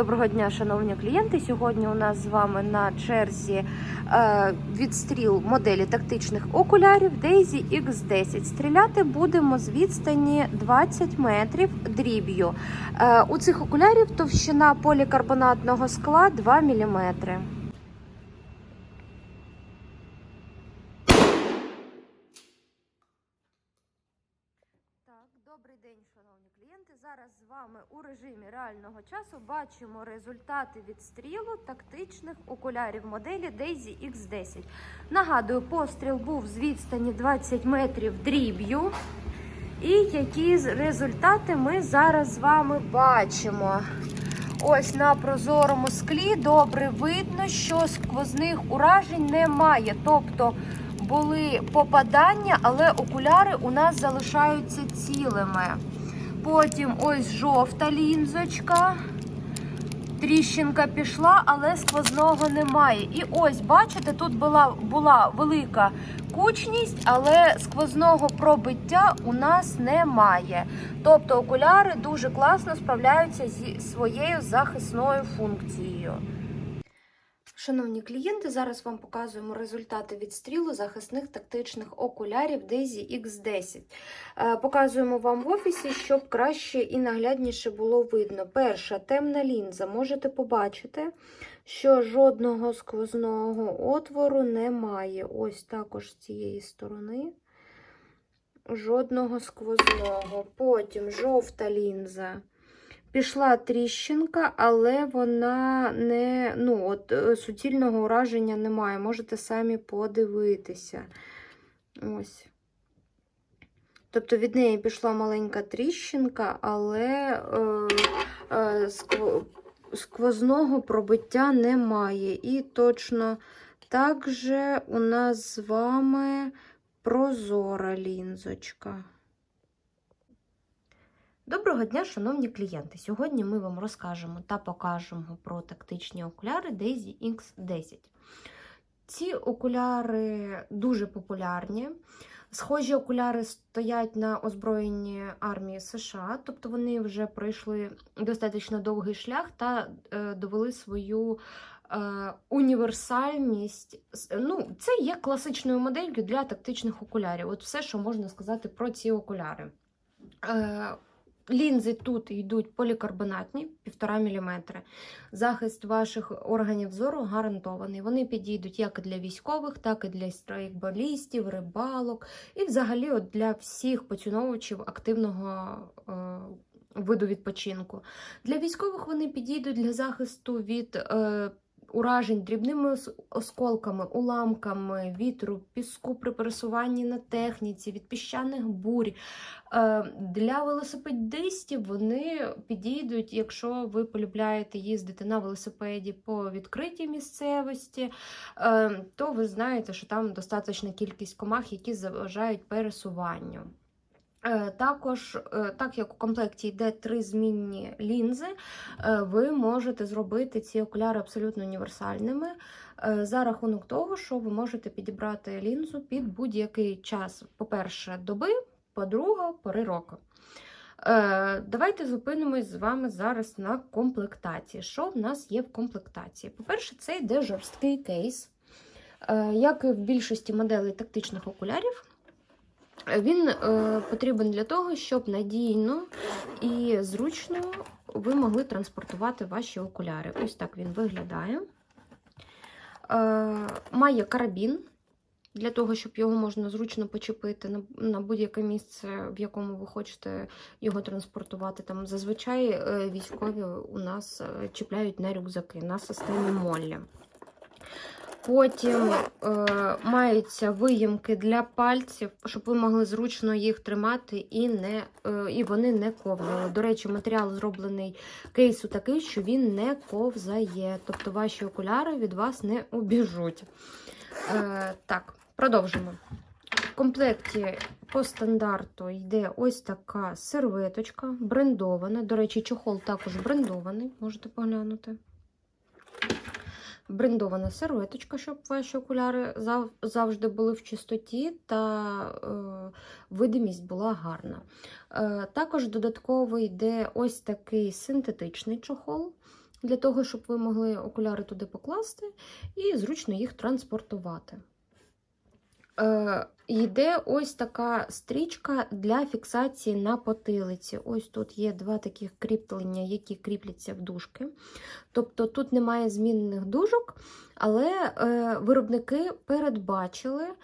Доброго дня, шановні клієнти. Сьогодні у нас з вами на черзі е, відстріл моделі тактичних окулярів Daisy X10. Стріляти будемо з відстані 20 метрів дріб'ю. Е, у цих окулярів товщина полікарбонатного скла 2 мм. Добрий день, шановні клієнти. Зараз з вами у режимі реального часу бачимо результати відстрілу тактичних окулярів моделі Daisy X10. Нагадую, постріл був з відстані 20 метрів дріб'ю. І які результати ми зараз з вами бачимо. Ось на прозорому склі добре видно, що сквозних уражень немає. Тобто були попадання, але окуляри у нас залишаються цілими. Потім ось жовта лінзочка. Тріщинка пішла, але сквозного немає. І ось, бачите, тут була, була велика кучність, але сквозного пробиття у нас немає. Тобто окуляри дуже класно справляються зі своєю захисною функцією. Шановні клієнти, зараз вам показуємо результати відстрілу захисних тактичних окулярів Daisy X10. Е, Показуємо вам в офісі, щоб краще і наглядніше було видно. Перша темна лінза. Можете побачити, що жодного сквозного отвору немає. Ось також з цієї сторони. Жодного сквозного. Потім жовта лінза. Пішла тріщинка, але вона не ну, от, е, суцільного ураження немає. Можете самі подивитися. Ось. Тобто від неї пішла маленька тріщинка, але е, е, скв- сквозного пробиття немає. І точно так же у нас з вами прозора лінзочка. Доброго дня, шановні клієнти! Сьогодні ми вам розкажемо та покажемо про тактичні окуляри Daisy X10. Ці окуляри дуже популярні. Схожі окуляри стоять на озброєнні армії США, тобто вони вже пройшли достатньо довгий шлях та е, довели свою е, універсальність. Ну, це є класичною моделлю для тактичних окулярів. От все, що можна сказати про ці окуляри. Лінзи тут йдуть полікарбонатні, 1,5 мм. Захист ваших органів зору гарантований. Вони підійдуть як для військових, так і для страйкболістів, рибалок і взагалі от для всіх поціновувачів активного е, виду відпочинку. Для військових вони підійдуть для захисту від е, уражень дрібними осколками, уламками, вітру, піску при пересуванні на техніці, від піщаних бурь. Е, Для велосипедистів вони підійдуть, якщо ви полюбляєте їздити на велосипеді по відкритій місцевості, е, то ви знаєте, що там достаточна кількість комах, які заважають пересуванню. Е, Також, е, так як у комплекті йде три змінні лінзи, е, ви можете зробити ці окуляри абсолютно універсальними за рахунок того, що ви можете підібрати лінзу під будь-який час, по-перше, доби, по-друге, пори року. Давайте зупинимось з вами зараз на комплектації. Що в нас є в комплектації? По-перше, це йде жорсткий кейс. Як і в більшості моделей тактичних окулярів, він е, потрібен для того, щоб надійно і зручно ви могли транспортувати ваші окуляри. Ось так він виглядає. Е, Має карабін для того, щоб його можна зручно почепити на, на будь-яке місце, в якому ви хочете його транспортувати. Там зазвичай е, військові у нас е, чіпляють на рюкзаки на системі Моллі. Потім е, маються виємки для пальців, щоб ви могли зручно їх тримати і не, е, і вони не ковзали. До речі, матеріал зроблений кейсу такий, що він не ковзає. Тобто ваші окуляри від вас не обіжуть. Е, так, продовжимо. В комплекті по стандарту йде ось така серветочка, брендована. До речі, чохол також брендований, можете поглянути. Брендована серветочка, щоб ваші окуляри зав- завжди були в чистоті та е, видимість була гарна. Е, також додатково йде ось такий синтетичний чохол, для того, щоб ви могли окуляри туди покласти і зручно їх транспортувати. Йде ось така стрічка для фіксації на потилиці. Ось тут є два таких кріплення, які кріпляться в дужки. Тобто тут немає змінних дужок, але е, виробники передбачили е,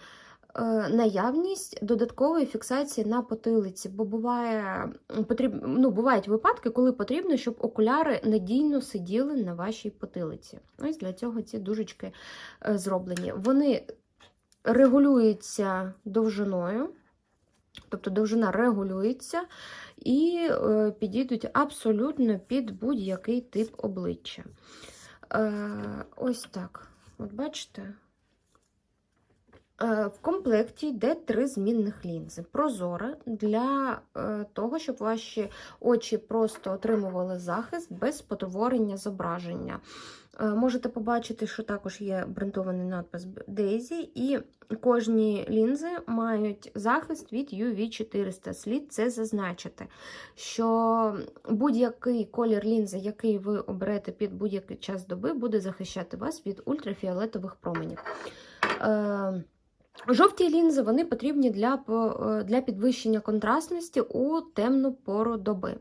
наявність додаткової фіксації на потилиці, бо буває, потріб, ну, бувають випадки, коли потрібно, щоб окуляри надійно сиділи на вашій потилиці. Ось для цього ці дужечки е, зроблені. Вони регулюються довжиною, тобто довжина регулюється і е, підійдуть абсолютно під будь-який тип обличчя. Е, ось так. От бачите? Е, В комплекті йде три змінних лінзи. Прозоре для е, того, щоб ваші очі просто отримували захист без спотворення зображення. Е, Можете побачити, що також є брендований надпис Daisy, і кожні лінзи мають захист від UV400. Слід це зазначити, що будь-який колір лінзи, який ви оберете під будь-який час доби, буде захищати вас від ультрафіолетових променів. Е, Жовті лінзи вони потрібні для, для підвищення контрастності у темну пору доби.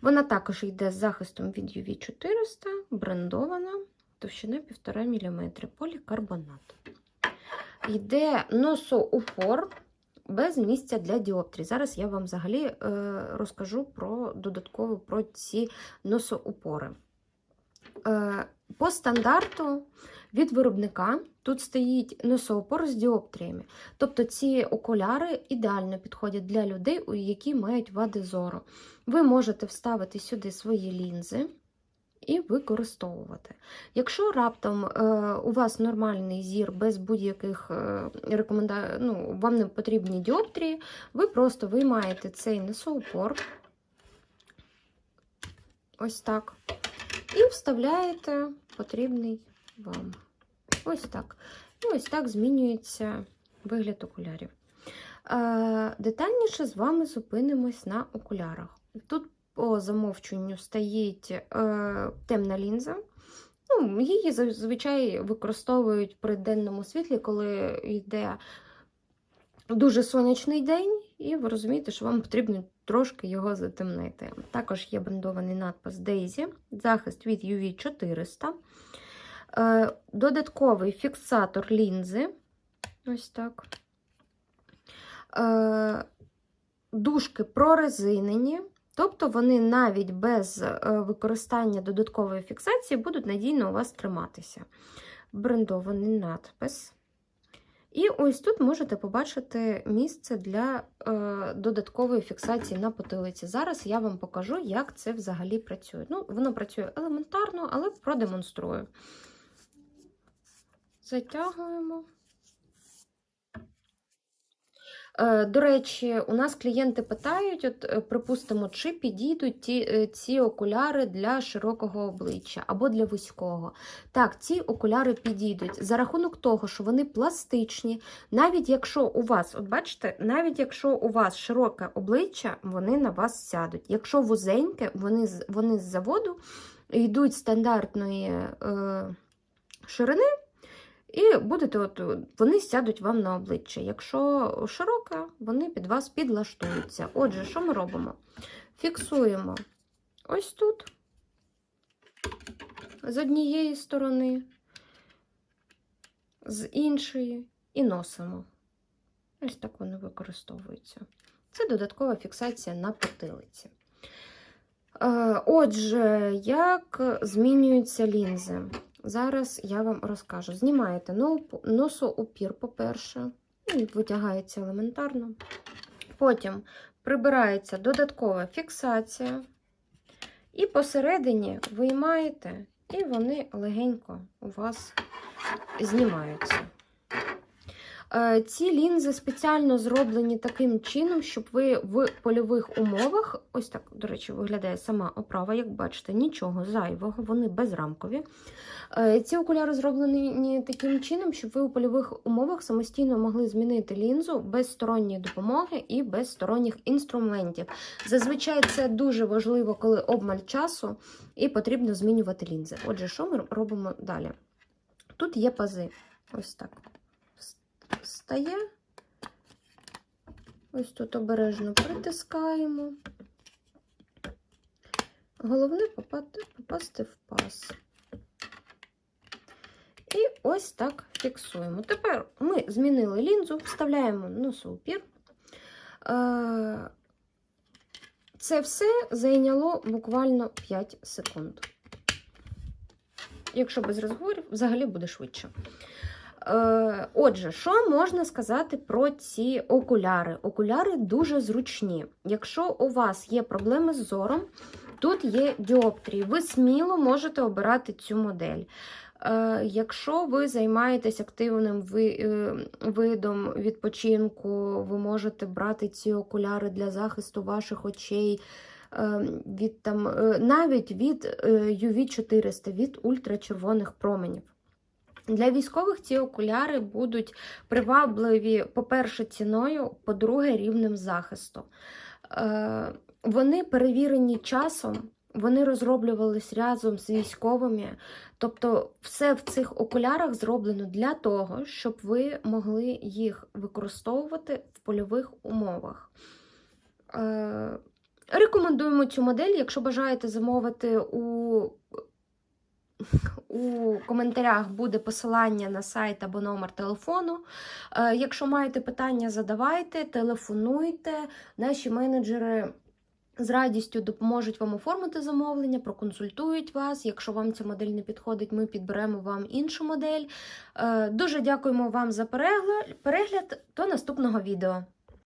Вона також йде з захистом від UV400, брендована, товщина 1,5 мм, полікарбонат. Йде носоупор без місця для діоптрій. Зараз я вам взагалі е, розкажу про додатково про ці носоупори. Е, по стандарту від виробника тут стоїть носоупор з діоптріями. Тобто ці окуляри ідеально підходять для людей, які мають вади зору. Ви можете вставити сюди свої лінзи і використовувати. Якщо раптом е, у вас нормальний зір без будь-яких е, рекомендацій, ну, вам не потрібні діоптрії, ви просто виймаєте цей носоупор, ось так, і вставляєте потрібний вам. Ось так. І ось так змінюється вигляд окулярів. Е, детальніше з вами зупинимось на окулярах. Тут по замовченню стоїть е, темна лінза. Ну, її зазвичай використовують при денному світлі, коли йде дуже сонячний день, і ви розумієте, що вам потрібно трошки його затемнити. Також є брендований надпис Daisy, захист від UV400. Е, Додатковий фіксатор лінзи. Ось так. Е, Дужки прорезинені, тобто вони навіть без е, використання додаткової фіксації будуть надійно у вас триматися. Брендований надпис. І ось тут можете побачити місце для е, додаткової фіксації на потилиці. Зараз я вам покажу, як це взагалі працює. Ну, воно працює елементарно, але продемонструю. Затягуємо. Е, До речі, у нас клієнти питають, от, е, припустимо, чи підійдуть ті, е, ці окуляри для широкого обличчя або для вузького. Так, ці окуляри підійдуть за рахунок того, що вони пластичні, навіть якщо у вас, от бачите, навіть якщо у вас широке обличчя, вони на вас сядуть. Якщо вузеньке, вони, вони з заводу йдуть стандартної е, ширини. І будете, от, вони сядуть вам на обличчя. Якщо широке, вони під вас підлаштуються. Отже, що ми робимо? Фіксуємо ось тут, з однієї сторони, з іншої, і носимо. Ось так вони використовуються. Це додаткова фіксація на потилиці. Е, Отже, як змінюються лінзи? Зараз я вам розкажу. Знімаєте носоупір, по-перше, він витягається елементарно. Потім прибирається додаткова фіксація. І посередині виймаєте, і вони легенько у вас знімаються. Е, Ці лінзи спеціально зроблені таким чином, щоб ви в польових умовах, ось так, до речі, виглядає сама оправа, як бачите, нічого зайвого, вони безрамкові. Е, Ці окуляри зроблені таким чином, щоб ви у польових умовах самостійно могли змінити лінзу без сторонньої допомоги і без сторонніх інструментів. Зазвичай це дуже важливо, коли обмаль часу і потрібно змінювати лінзи. Отже, що ми робимо далі? Тут є пази. Ось так. Стає. Ось тут обережно притискаємо. Головне попасти, попасти в паз. І ось так фіксуємо. Тепер ми змінили лінзу, вставляємо носоупір. Е, Це все зайняло буквально 5 секунд. Якщо без розговорів, взагалі буде швидше. Е, Отже, що можна сказати про ці окуляри? Окуляри дуже зручні. Якщо у вас є проблеми з зором, тут є діоптрії. Ви сміло можете обирати цю модель. Е, Якщо ви займаєтесь активним е, видом відпочинку, ви можете брати ці окуляри для захисту ваших очей. Від там навіть від е, UV 400, від ультрачервоних променів. Для військових ці окуляри будуть привабливі, по-перше, ціною, по-друге, рівнем захисту. Е, Вони перевірені часом, вони розроблювались разом з військовими. Тобто, все в цих окулярах зроблено для того, щоб ви могли їх використовувати в польових умовах. Е, Рекомендуємо цю модель, якщо бажаєте замовити у у коментарях буде посилання на сайт або номер телефону. Е, Якщо маєте питання, задавайте, телефонуйте. Наші менеджери з радістю допоможуть вам оформити замовлення, проконсультують вас. Якщо вам ця модель не підходить, ми підберемо вам іншу модель. Е, Дуже дякуємо вам за перегляд. Перегляд до наступного відео.